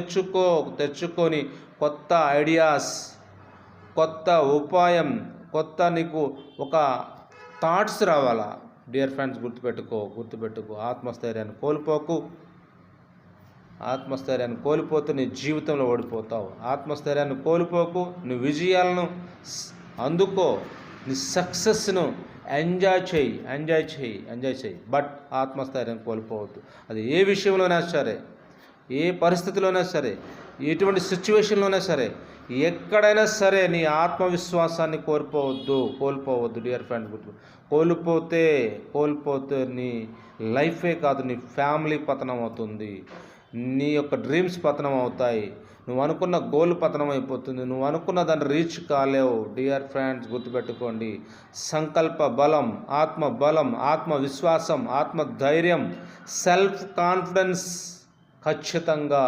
తెచ్చుకో తెచ్చుకొని కొత్త ఐడియాస్ కొత్త ఉపాయం కొత్త నీకు ఒక థాట్స్ రావాలా? డియర్ ఫ్రెండ్స్ గుర్తుపెట్టుకో గుర్తుపెట్టుకో. ఆత్మస్థైర్యాన్ని కోల్పోకు. ఆత్మస్థైర్యాన్ని కోల్పోతే నీ జీవితంలో ఓడిపోతావు. ఆత్మస్థైర్యాన్ని కోల్పోకు. నీ విజయాలను అందుకో. నీ సక్సెస్ను ఎంజాయ్ చేయి. ఎంజాయ్ చేయి. ఎంజాయ్ చేయి. బట్ ఆత్మస్థైర్యం కోల్పోవద్దు. అది ఏ విషయంలోనైనా సరే ఏ పరిస్థితిలోనైనా సరే ఎటువంటి సిచ్యువేషన్లోనే సరే ఎక్కడైనా సరే నీ ఆత్మవిశ్వాసాన్ని కోల్పోవద్దు కోల్పోవద్దు డియర్ ఫ్రెండ్ గుర్తు. కోల్పోతే కోల్పోతే నీ లైఫే కాదు నీ ఫ్యామిలీ పతనం అవుతుంది. నీ యొక్క డ్రీమ్స్ పతనం అవుతాయి. నువ్వు అనుకున్న గోల్ పతనం అయిపోతుంది. నువ్వు అనుకున్న దాన్ని రీచ్ కాలేవు. డియర్ ఫ్రెండ్స్ గుర్తుపెట్టుకోండి. సంకల్ప బలం ఆత్మ బలం ఆత్మవిశ్వాసం ఆత్మధైర్యం ఆత్మ ధైర్యం సెల్ఫ్ కాన్ఫిడెన్స్ ఖచ్చితంగా